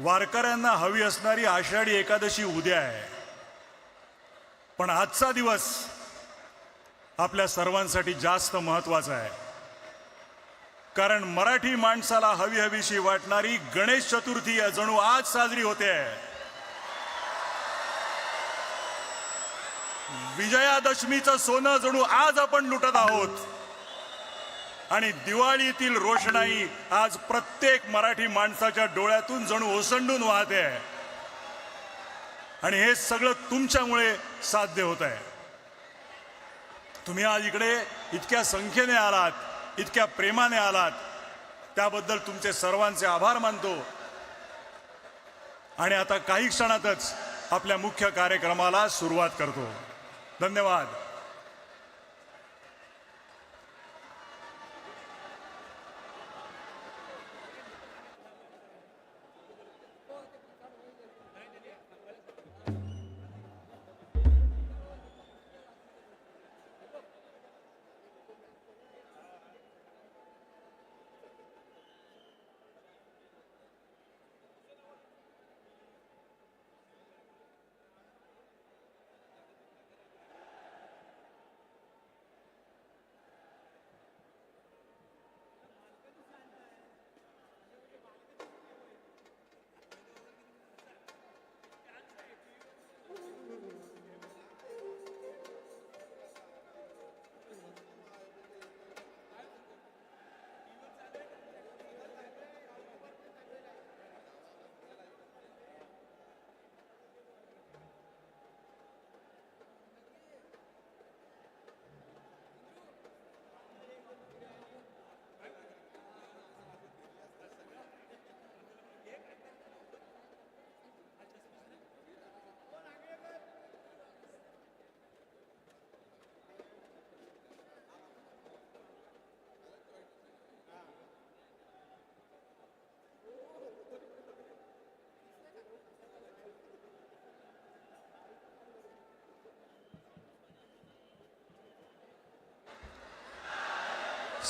वारकऱ्यांना हवी असणारी आषाढी एकादशी उद्या आहे. पण आजचा दिवस आपल्या सर्वांसाठी जास्त महत्त्वाचा आहे. कारण मराठी माणसाला हवी हवीशी वाटणारी गणेश चतुर्थी या जणू आज साजरी होते. आहे विजयादशमीचं सोनं जणू आज आपण लुटत आहोत. आणि दिवाळीतील रोषणाई आज प्रत्येक मराठी माणसाच्या डोळ्यातून जणू ओसंडून वाहते आहे. आणि हे सगळं तुमच्यामुळे साध्य होत आहे. तुम्ही आज इकडे इतक्या संख्येने आलात इतक्या प्रेमाने आलात. त्याबद्दल तुमचे सर्वांचे आभार मानतो. आणि आता काही क्षणातच आपल्या मुख्य कार्यक्रमाला सुरुवात करतो. धन्यवाद.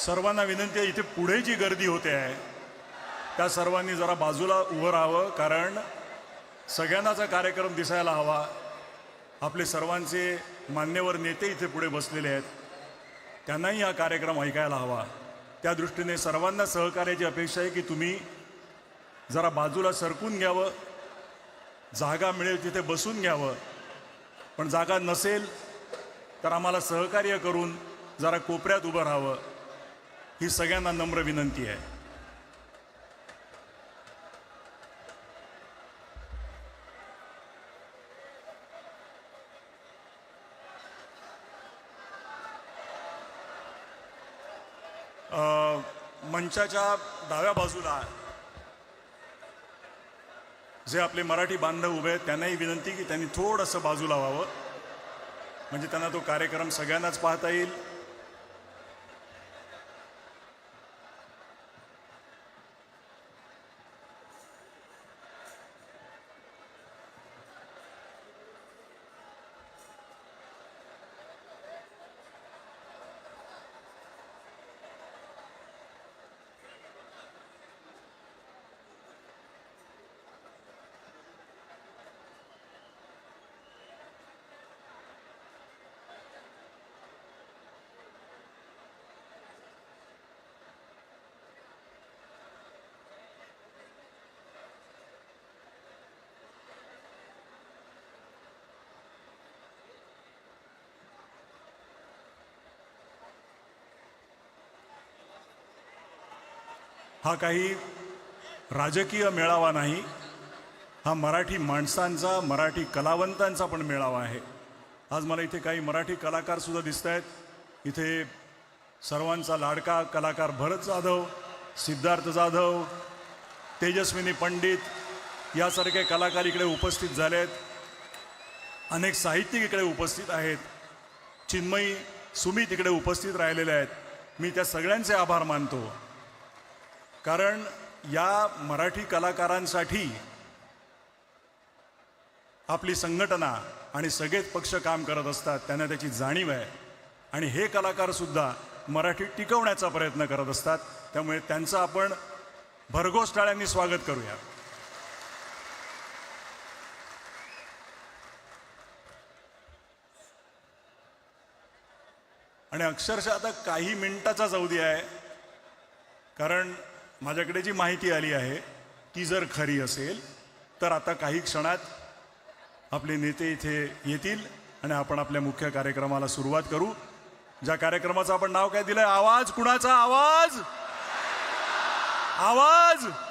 सर्वांना विनंती आहे इथे पुढे जी गर्दी होते आहे त्या सर्वांनी जरा बाजूला उभं राहावं कारण सगळ्यांनाचा कार्यक्रम दिसायला हवा. आपले सर्वांचे मान्यवर नेते इथे पुढे बसलेले आहेत. त्यांनाही हा कार्यक्रम ऐकायला हवा. त्या दृष्टीने सर्वांना सहकार्याची अपेक्षा आहे की तुम्ही जरा बाजूला सरकून घ्यावं जागा मिळेल तिथे बसून घ्यावं. पण जागा नसेल तर आम्हाला सहकार्य करून जरा कोपऱ्यात उभं राहावं. ही सगळ्यांना नम्र विनंती आहे. मंचाच्या डाव्या बाजूला जे आपले मराठी बांधव उभे आहेत त्यांनाही विनंती की त्यांनी थोडंसं बाजूला व्हावं. म्हणजे त्यांना तो कार्यक्रम सगळ्यांनाच पाहता येईल. हा काही राजकीय मेळावा नाही. हा मराठी माणसांचा मराठी कलावंतांचा पण मेळावा आहे. आज मला इथे काही मराठी कलाकारसुद्धा दिसत आहेत इथे सर्वांचा लाडका कलाकार भरत जाधव सिद्धार्थ जाधव तेजस्विनी पंडित यासारखे कलाकार इकडे उपस्थित झाले आहेत अनेक साहित्यिक इकडे उपस्थित आहेत. चिन्मयी सुमित इकडे उपस्थित राहिलेले आहेत. मी त्या सगळ्यांचे आभार मानतो. कारण या मराठी कलाकारांसाठी आपली संघटना आणि सगळेच पक्ष काम करत असतात त्यांना त्याची जाणीव आहे. आणि हे कलाकारसुद्धा मराठी टिकवण्याचा प्रयत्न करत असतात. त्यामुळे त्यांचं आपण भरघोस टाळ्यांनी स्वागत करूया. आणि अक्षरशः आता काही मिनिटाचा जाऊ आहे कारण माझ्याकडे जी माहिती आली आहे ती जर खरी असेल तर आता काही क्षणात आपले नेते इथे येतील आणि आपण आपल्या मुख्य कार्यक्रमाला सुरुवात करू. ज्या कार्यक्रमाचं आपण नाव काय दिलंय? आवाज? कुणाचा आवाज? आवाज!